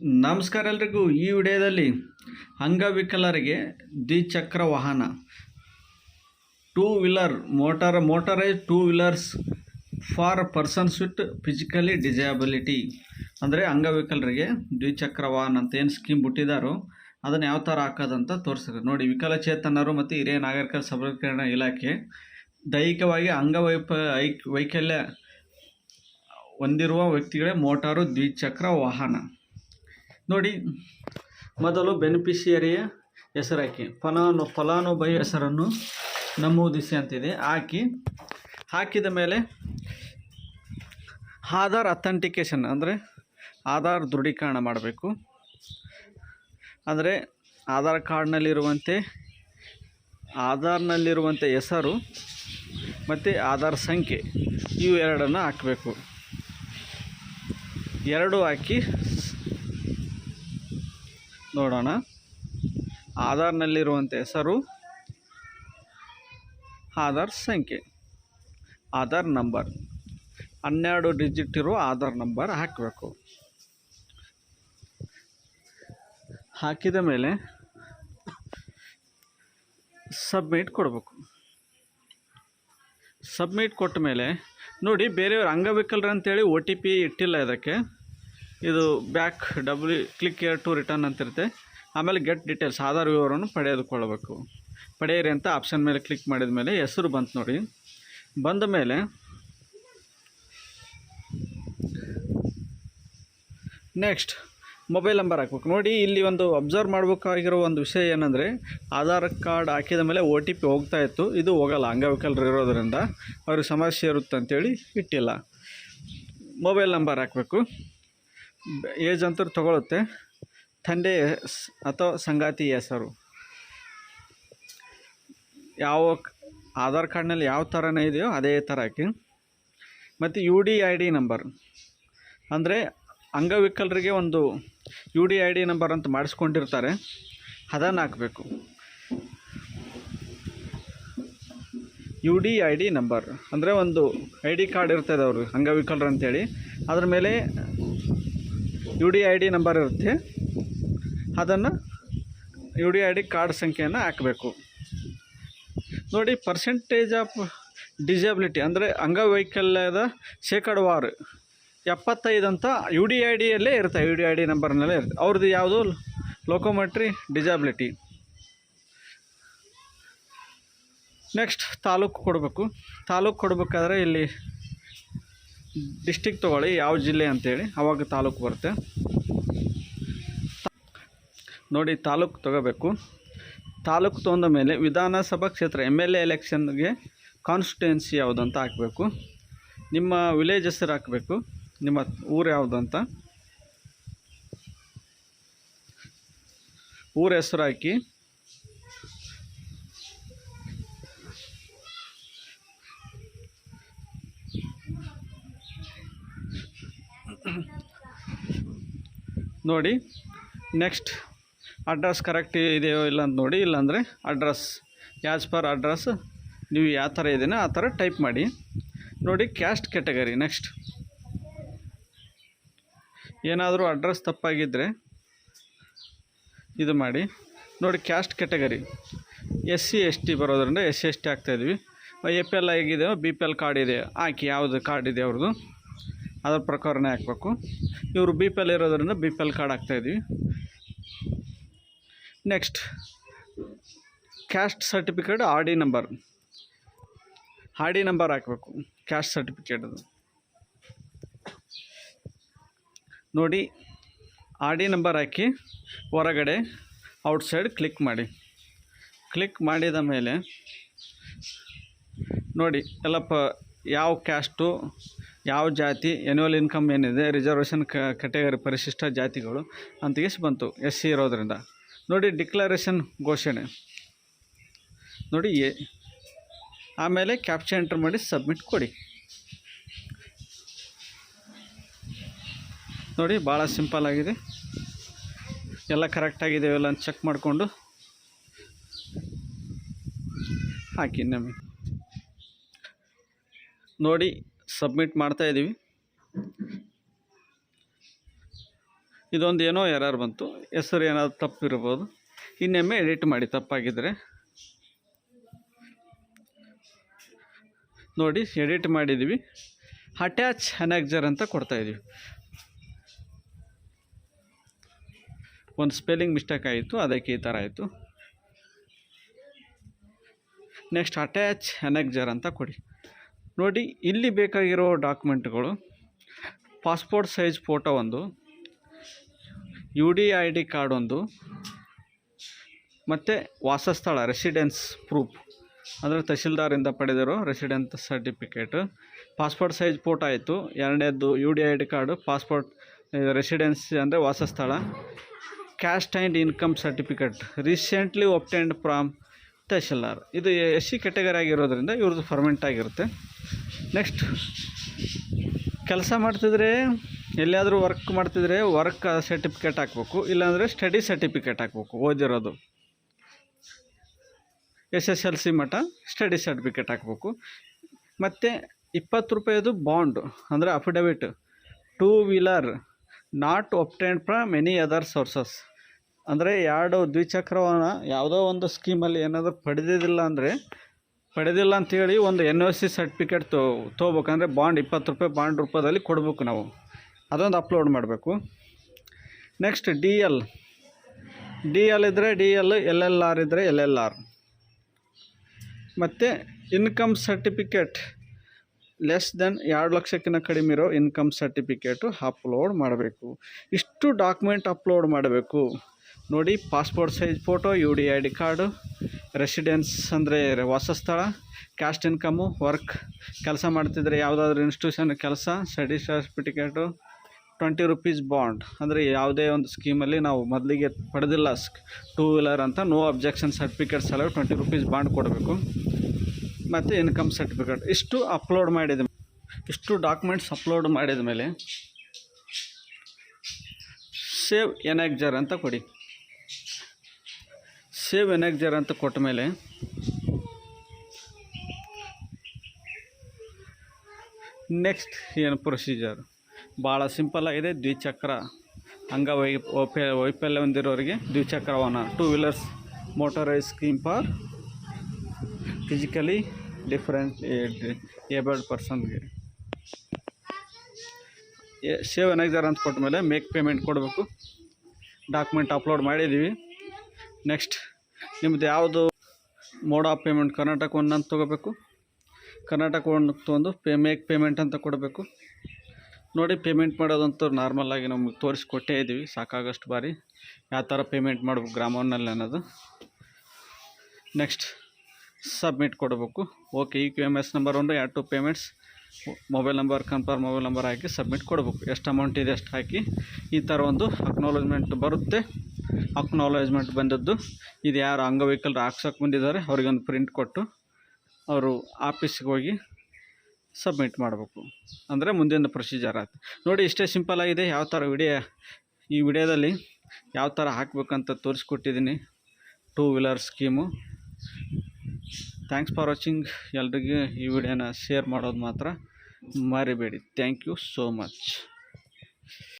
ನಮಸ್ಕಾರ ಎಲ್ರಿಗೂ ಈ ವಿಡಿಯೋದಲ್ಲಿ ಅಂಗವಿಕಲರಿಗೆ ದ್ವಿಚಕ್ರ ವಾಹನ. Two wheeler motor motorised two wheelers for persons with physically disability ಅಂದರೆ ಅಂಗವಿಕಲರಿಗೆ ದ್ವಿಚಕ್ರ ವಾಹನ ಅಂತ ಏನು ಸ್ಕೀಮ್ ಬಿಟ್ಟಿದ್ದಾರೋ ಅದನ್ನು ಯಾವ ಥರ ಹಾಕೋದಂತ ತೋರಿಸಿದ್ರು ನೋಡಿ, ವಿಕಲಚೇತನರು ಮತ್ತು ಹಿರಿಯ ನಾಗರಿಕರ ಸಬಲೀಕರಣ ಇಲಾಖೆ ದೈಹಿಕವಾಗಿ ಅಂಗವೈಪ, ಐಕ್, ವೈಕಲ್ಯ ಹೊಂದಿರುವ ವ್ಯಕ್ತಿಗಳೇ ಮೋಟಾರು ದ್ವಿಚಕ್ರ ವಾಹನ. ನೋಡಿ, ಮೊದಲು ಬೆನಿಫಿಷಿಯರಿಯ ಹೆಸರು ಹಾಕಿ ಫಲಾನು, ಫಲಾನುಭವಿ ಹೆಸರನ್ನು ನಮೂದಿಸಿ ಅಂತಿದೆ. ಹಾಕಿ, ಹಾಕಿದ ಮೇಲೆ ಆಧಾರ್ ಅಥೆಂಟಿಕೇಷನ್ ಅಂದರೆ ಆಧಾರ್ ದೃಢೀಕರಣ ಮಾಡಬೇಕು. ಅಂದರೆ ಆಧಾರ್ ಕಾರ್ಡ್ನಲ್ಲಿರುವಂತೆ ಆಧಾರ್ನಲ್ಲಿರುವಂಥ ಹೆಸರು ಮತ್ತು ಆಧಾರ್ ಸಂಖ್ಯೆ, ಇವು ಎರಡನ್ನು ಹಾಕಬೇಕು. ಎರಡು ಹಾಕಿ ನೋಡೋಣ. ಆಧಾರ್ನಲ್ಲಿರುವಂಥ ಹೆಸರು, ಆಧಾರ್ ಸಂಖ್ಯೆ, ಆಧಾರ್ ನಂಬರ್. ಹನ್ನೆರಡು ಡಿಜಿಟ್ ಇರೋ ಆಧಾರ್ ನಂಬರ್ ಹಾಕಬೇಕು. ಹಾಕಿದ ಮೇಲೆ ಸಬ್ಮಿಟ್ ಕೊಡಬೇಕು. ಸಬ್ಮಿಟ್ ಕೊಟ್ಟ ಮೇಲೆ ನೋಡಿ ಬೇರೆಯವ್ರು ಅಂಗವಿಕಲರು ಅಂತೇಳಿ ಒ ಟಿ ಪಿ ಇಟ್ಟಿಲ್ಲ ಇದಕ್ಕೆ. ಇದು back W click here to return ಅಂತಿರುತ್ತೆ. ಆಮೇಲೆ ಗೆಟ್ ಡೀಟೇಲ್ಸ್, ಆಧಾರ್ ವಿವರವನ್ನು ಪಡೆದುಕೊಳ್ಳಬೇಕು. ಪಡೆಯಿರಿ ಅಂತ ಆಪ್ಷನ್ ಮೇಲೆ ಕ್ಲಿಕ್ ಮಾಡಿದ ಮೇಲೆ ಹೆಸರು ಬಂತು ನೋಡಿ. ಬಂದ ಮೇಲೆ ನೆಕ್ಸ್ಟ್ ಮೊಬೈಲ್ ನಂಬರ್ ಹಾಕ್ಬೇಕು. ನೋಡಿ, ಇಲ್ಲಿ ಒಂದು ಅಬ್ಸರ್ವ್ ಮಾಡಬೇಕಾಗಿರೋ ಒಂದು ವಿಷಯ ಏನಂದರೆ, ಆಧಾರ್ ಕಾರ್ಡ್ ಹಾಕಿದ ಮೇಲೆ ಒ ಟಿ ಪಿ ಹೋಗ್ತಾ ಇತ್ತು. ಇದು ಹೋಗಲ್ಲ, ಅಂಗವಿಕಲರು ಇರೋದರಿಂದ. ಅವ್ರಿಗೆ ಸಮಸ್ಯೆ ಇರುತ್ತೆ ಅಂತೇಳಿ ಇಟ್ಟಿಲ್ಲ. ಮೊಬೈಲ್ ನಂಬರ್ ಹಾಕಬೇಕು. ಏಜ್ ಅಂತೂ ತಗೊಳುತ್ತೆ. ತಂದೆ ಅಥವಾ ಸಂಗಾತಿ ಹೆಸರು. ಯಾವ ಆಧಾರ್ ಕಾರ್ಡ್ನಲ್ಲಿ ಯಾವ ಥರನೇ ಇದೆಯೋ ಅದೇ ಥರ ಹಾಕಿ. ಮತ್ತು U D I D number. ಅಂದರೆ ಅಂಗವಿಕಲರಿಗೆ ಒಂದು U D I D number ಅಂತ ಮಾಡಿಸ್ಕೊಂಡಿರ್ತಾರೆ. ಅದನ್ನು ಹಾಕಬೇಕು. U D I D number. ಅಂದರೆ ಒಂದು ಐ ಡಿ ಕಾರ್ಡ್ ಇರ್ತದೆ ಅವರು ಅಂಗವಿಕಲರು ಅಂತೇಳಿ. ಅದ್ರ ಮೇಲೆ U D I D number ಇರುತ್ತೆ. ಅದನ್ನು U D I D card ಸಂಖ್ಯೆಯನ್ನು ಹಾಕಬೇಕು. ನೋಡಿ ಪರ್ಸೆಂಟೇಜ್ ಆಫ್ ಡಿಸೇಬಿಲಿಟಿ ಅಂದರೆ ಅಂಗವೈಕಲ್ಯದ ಶೇಕಡವಾರು ಎಪ್ಪತ್ತೈದು ಅಂತ ಯು ಡಿ ಐ ಡಿಯಲ್ಲೇ ಇರುತ್ತೆ. ಯು ಡಿ ಐ ಡಿ ನಂಬರ್ನಲ್ಲೇ ಇರುತ್ತೆ. ಅವ್ರದ್ದು ಯಾವುದು? ಲೋಕೋಮೆಟ್ರಿ ಡಿಸೇಬಿಲಿಟಿ ನೆಕ್ಸ್ಟ್ ತಾಲೂಕು ಕೊಡಬೇಕು. ತಾಲೂಕು ಕೊಡಬೇಕಾದ್ರೆ ಇಲ್ಲಿ ಡಿಸ್ಟಿಕ್ ತೊಗೊಳ್ಳಿ, ಯಾವ ಜಿಲ್ಲೆ ಅಂತೇಳಿ, ಅವಾಗ ತಾಲೂಕು ಬರುತ್ತೆ. ನೋಡಿ, ತಾಲೂಕು ತಗೋಬೇಕು. ತಾಲೂಕು ತೊಗೊಂಡ ಮೇಲೆ ವಿಧಾನಸಭಾ ಕ್ಷೇತ್ರ ಎಂ ಎಲ್ ಎ ಎಲೆಕ್ಷನ್ಗೆ ಕಾನ್ಸ್ಟಿಟ್ಯೂನ್ಸಿ ಯಾವುದು ಅಂತ ಹಾಕಬೇಕು. ನಿಮ್ಮ ವಿಲೇಜ್ ಹೆಸರು ಹಾಕಬೇಕು. ನಿಮ್ಮ ಊರು ಯಾವುದು ಅಂತ. ಊರ ಹೆಸರು ಹಾಕಿ. ನೋಡಿ. ನೆಕ್ಸ್ಟ್ ಅಡ್ರೆಸ್ ಕರೆಕ್ಟ್ ಇದೆಯೋ ಇಲ್ಲ ಅಂತ ನೋಡಿ. ಇಲ್ಲಾಂದರೆ ಅಡ್ರೆಸ್ ಆ್ಯಸ್ ಪರ್ ಅಡ್ರೆಸ್ ನೀವು ಯಾವ ಥರ ಇದೆಯೋ ಆ ಥರ ಟೈಪ್ ಮಾಡಿ. ನೋಡಿ ಕ್ಯಾಸ್ಟ್ ಕ್ಯಾಟಗರಿ ನೆಕ್ಸ್ಟ್ ಏನಾದರೂ ಅಡ್ರೆಸ್ ತಪ್ಪಾಗಿದ್ದರೆ ಇದು ಮಾಡಿ. ನೋಡಿ caste category S C S T ಬರೋದ್ರಿಂದ ಎಸ್ ಸಿ ಎಸ್ ಟಿ ಹಾಕ್ತಾಯಿದ್ವಿ ಎ ಪಿ ಎಲ್ ಆಗಿದೆಯೋ ಬಿ ಪಿ ಎಲ್ ಕಾರ್ಡ್ ಇದೆಯೋ, ಹಾಕಿ ಯಾವುದು ಕಾರ್ಡ್ ಇದೆ ಅವ್ರದ್ದು. ಅದ್ರ ಪ್ರಕಾರನೇ ಹಾಕಬೇಕು. ಇವರು ಬಿ ಪಿ ಎಲ್ ಇರೋದರಿಂದ B P L card ಹಾಕ್ತಾಯಿದ್ವಿ next caste certificate R D number R D number ಹಾಕಬೇಕು. ಕ್ಯಾಸ್ಟ್ ಸರ್ಟಿಫಿಕೇಟದು ನೋಡಿ ಆರ್ ಡಿ ನಂಬರ್ ಹಾಕಿ ಹೊರಗಡೆ ಔಟ್ಸೈಡ್ ಕ್ಲಿಕ್ ಮಾಡಿ. ಕ್ಲಿಕ್ ಮಾಡಿದ ಮೇಲೆ, ನೋಡಿ ಎಲ್ಲ ಪ ಯಾವ ಕ್ಯಾಸ್ಟು ಯಾವ ಜಾತಿ ಎನ್ಯುವಲ್ ಇನ್ಕಮ್ ಏನಿದೆ ರಿಸರ್ವೇಷನ್ ಕ್ಯಾಟಗರಿ ಪರಿಶಿಷ್ಟ ಜಾತಿಗಳು ಅಂತ ಎಷ್ಟು ಬಂತು ಎಸ್ ಸಿ ಇರೋದ್ರಿಂದ? ನೋಡಿ ಡಿಕ್ಲರೇಷನ್ ಘೋಷಣೆ. ನೋಡಿ ಎ, ಆಮೇಲೆ ಕ್ಯಾಪ್ಚರ್ ಎಂಟ್ರ್ ಮಾಡಿ ಸಬ್ಮಿಟ್ ಕೊಡಿ. ನೋಡಿ ಭಾಳ ಸಿಂಪಲ್ ಆಗಿದೆ. ಎಲ್ಲ ಕರೆಕ್ಟಾಗಿದೆಯೋ ಇಲ್ಲ ಅಂತ ಚೆಕ್ ಮಾಡಿಕೊಂಡು ಹಾಕಿ ನಮಗೆ ನೋಡಿ ಸಬ್ಮಿಟ್ ಮಾಡ್ತಾ ಇದ್ದೀವಿ. ಇದೊಂದು ಏನೋ ಎರರ್ ಬಂತು. ಹೆಸರು ಏನಾದರೂ ತಪ್ಪಿರ್ಬೋದು. ಇನ್ನೊಮ್ಮೆ ಎಡಿಟ್ ಮಾಡಿ ತಪ್ಪಾಗಿದ್ದರೆ ನೋಡಿ, ಎಡಿಟ್ ಮಾಡಿದ್ದೀವಿ. ಅಟ್ಯಾಚ್ ಅನೆಕ್ಜರ್ ಅಂತ ಕೊಡ್ತಾ ಇದ್ದೀವಿ. ಒಂದು ಸ್ಪೆಲ್ಲಿಂಗ್ ಮಿಸ್ಟೇಕ್ ಆಯಿತು ಅದಕ್ಕೆ ಈ ಥರ ಆಯಿತು. ನೆಕ್ಸ್ಟ್ ಅಟ್ಯಾಚ್ ಅನೆಕ್ಜರ್ ಅಂತ ಕೊಡಿ. ನೋಡಿ, ಇಲ್ಲಿ ಬೇಕಾಗಿರೋ ಡಾಕ್ಯುಮೆಂಟ್ಗಳು, ಪಾಸ್ಪೋರ್ಟ್ ಸೈಜ್ ಫೋಟೋ ಒಂದು, U D I D card ಒಂದು, ಮತ್ತು ವಾಸಸ್ಥಳ ರೆಸಿಡೆನ್ಸ್ ಪ್ರೂಫ್ ಅಂದರೆ ತಹಶೀಲ್ದಾರಿಂದ ಪಡೆದಿರೋ residence certificate passport size photo ಆಯಿತು. ಎರಡನೇದು U D I D card, passport residence ಅಂದರೆ ವಾಸಸ್ಥಳ. Caste and income certificate recently obtained from tahsildar ಇದು ಎಸ್ ಸಿ ಕೆಟಗರಿ ಆಗಿರೋದ್ರಿಂದ ಇವ್ರದ್ದು ಫರ್ಮೆಂಟ್ ಆಗಿರುತ್ತೆ. ನೆಕ್ಸ್ಟ್ ಕೆಲಸ ಮಾಡ್ತಿದ್ರೆ ಎಲ್ಲಿಯಾದರೂ ವರ್ಕ್ ಮಾಡ್ತಿದ್ರೆ ವರ್ಕ್ ಸರ್ಟಿಫಿಕೇಟ್ ಹಾಕ್ಬೇಕು, ಇಲ್ಲಾಂದರೆ ಸ್ಟಡಿ ಸರ್ಟಿಫಿಕೇಟ್ ಹಾಕ್ಬೇಕು ಓದಿರೋದು. ಎಸ್ ಎಸ್ ಎಲ್ ಸಿ ಮಠ ಸ್ಟಡಿ ಸರ್ಟಿಫಿಕೇಟ್ ಹಾಕ್ಬೇಕು. ಮತ್ತು ಇಪ್ಪತ್ತು ರೂಪಾಯಿದು ಬಾಂಡ್ ಅಂದರೆ affidavit two wheeler not obtained from any other sources ಅಂದರೆ ಎರಡು ದ್ವಿಚಕ್ರ ವಾಹನ, ಯಾವುದೋ ಒಂದು ಸ್ಕೀಮಲ್ಲಿ ಏನಾದರೂ ಪಡೆದಿದ್ದಿಲ್ಲ ಅಂದರೆ, ಪಡೆದಿಲ್ಲ ಅಂಥೇಳಿ ಒಂದು ಎನ್ ಒ ಸಿ ಸರ್ಟಿಫಿಕೇಟ್ ತೋ ತೊಗೋಬೇಕಂದ್ರೆ ಬಾಂಡ್ ಇಪ್ಪತ್ತು ರೂಪಾಯಿ ಬಾಂಡ್ ರೂಪದಲ್ಲಿ ಕೊಡಬೇಕು ನಾವು. ಅದೊಂದು ಅಪ್ಲೋಡ್ ಮಾಡಬೇಕು. Next D L D L ಇದ್ದರೆ D L L L R ಇದ್ದರೆ ಎಲ್ ಎಲ್ ಆರ್ ಮತ್ತು ಇನ್ಕಮ್ ಸರ್ಟಿಫಿಕೇಟ್ ಲೆಸ್ ದೆನ್ ಎರಡು ಲಕ್ಷಕ್ಕಿಂತ ಕಡಿಮೆ ಇರೋ ಇನ್ಕಮ್ ಸರ್ಟಿಫಿಕೇಟು ಅಪ್ಲೋಡ್ ಮಾಡಬೇಕು. ಇಷ್ಟು ಡಾಕ್ಯುಮೆಂಟ್ ಅಪ್ಲೋಡ್ ಮಾಡಬೇಕು. ನೋಡಿ passport size photo U D I D card residence ಅಂದರೆ ವಾಸಸ್ಥಳ ಕ್ಯಾಸ್ಟ್ ಇನ್ಕಮು ವರ್ಕ್ ಕೆಲಸ ಮಾಡ್ತಿದ್ರೆ ಯಾವುದಾದ್ರೂ ಇನ್ಸ್ಟಿಟ್ಯೂಷನ್ ಕೆಲಸ study certificate twenty rupees bond ಅಂದರೆ ಯಾವುದೇ ಒಂದು ಸ್ಕೀಮಲ್ಲಿ ನಾವು ಮೊದಲಿಗೆ ಪಡೆದಿಲ್ಲ ಸ್ಕ್ ಟೂ ವೀಲರ್ ಅಂತ ನೋ ಅಬ್ಜೆಕ್ಷನ್ ಸರ್ಟಿಫಿಕೇಟ್ಸ್ ಎಲ್ಲ ಟ್ವೆಂಟಿ ರುಪೀಸ್ ಬಾಂಡ್ ಕೊಡಬೇಕು. ಮತ್ತು ಇನ್ಕಮ್ ಸರ್ಟಿಫಿಕೇಟ್ ಇಷ್ಟು ಅಪ್ಲೋಡ್ ಮಾಡಿದ ಇಷ್ಟು ಡಾಕ್ಯುಮೆಂಟ್ಸ್ ಅಪ್ಲೋಡ್ ಮಾಡಿದ ಮೇಲೆ ಸೇವ್ ಎನಾಗ್ಜರ್ ಅಂತ ಕೊಡಿ. ಸೇವ್ ಎನೆಕ್ಜರ್ ಅಂತ ಕೊಟ್ಟ ಮೇಲೆ ನೆಕ್ಸ್ಟ್ ಏನು ಪ್ರೊಸೀಜರ್ ಭಾಳ ಸಿಂಪಲ್ ಆಗಿದೆ. ದ್ವಿಚಕ್ರ ಅಂಗವೈ ವೈಫ ವೈಫಲ್ಯ ಹೊಂದಿರೋರಿಗೆ ದ್ವಿಚಕ್ರ ವಾಹನ. Two wheelers motorise scheme for physically different abled ಪರ್ಸನ್ಗೆ save ಎನಗ್ಜರ್ ಅಂತ ಕೊಟ್ಟ ಮೇಲೆ ಮೇಕ್ ಪೇಮೆಂಟ್ ಕೊಡಬೇಕು. ಡಾಕ್ಯುಮೆಂಟ್ ಅಪ್ಲೋಡ್ ಮಾಡಿದ್ದೀವಿ. ನೆಕ್ಸ್ಟ್ ನಿಮ್ಮದು ಯಾವುದು mode of payment Karnataka one ಅಂತ ತೊಗೋಬೇಕು. ಕರ್ನಾಟಕ ಒನ್ ತೊಗೊಂಡು ಪೇ ಮೇಕ್ ಪೇಮೆಂಟ್ ಅಂತ ಕೊಡಬೇಕು. ನೋಡಿ ಪೇಮೆಂಟ್ ಮಾಡೋದಂತೂ ನಾರ್ಮಲಾಗಿ ನಮಗೆ ತೋರಿಸ್ಕೊಟ್ಟೇ ಇದ್ದೀವಿ ಸಾಕಾಗಷ್ಟು ಬಾರಿ. ಯಾವ ಥರ ಪೇಮೆಂಟ್ ಮಾಡಬೇಕು ಗ್ರಾಮವನ್ನಲ್ಲಿ ಅನ್ನೋದು. ನೆಕ್ಸ್ಟ್ ಸಬ್ಮಿಟ್ ಕೊಡಬೇಕು. ಓಕೆ ಈ ಕ್ಯೂ ಎಂ ಎಸ್ ನಂಬರ್ ಒಂದು ಎರಡು to payments mobile number confirm mobile number hockey submit ಕೊಡಬೇಕು. ಎಷ್ಟು ಅಮೌಂಟ್ ಇದೆ ಅಷ್ಟು ಹಾಕಿ. ಈ ಥರ ಒಂದು ಅಕ್ನಾಲಜ್ಮೆಂಟ್ ಬರುತ್ತೆ. ಅಕ್ನಾಲೇಜ್ಮೆಂಟ್ ಬಂದದ್ದು. ಇದು ಯಾರು ಅಂಗವೈಕಲ್ರು ಹಾಕ್ಸೋಕೆ ಬಂದಿದ್ದಾರೆ, ಅವ್ರಿಗೊಂದು ಪ್ರಿಂಟ್ ಕೊಟ್ಟು ಅವರು ಆಫೀಸ್ಗೆ ಹೋಗಿ ಸಬ್ಮಿಟ್ ಮಾಡಬೇಕು. ಅಂದರೆ ಮುಂದಿನ ಪ್ರೊಸೀಜರ್ ಆಯಿತು. ನೋಡಿ, ಇಷ್ಟೇ ಸಿಂಪಲ್ ಆಗಿದೆ. ಯಾವ ಥರ ವಿಡಿಯೋ, ಈ ವಿಡಿಯೋದಲ್ಲಿ ಯಾವ ಥರ ಹಾಕಬೇಕಂತ ತೋರಿಸ್ಕೊಟ್ಟಿದ್ದೀನಿ. Two wheeler scheme thanks for watching ಎಲ್ರಿಗೂ ಈ ವಿಡಿಯೋನ ಶೇರ್ ಮಾಡೋದು ಮಾತ್ರ ಮರಿಬೇಡಿ. Thank you so much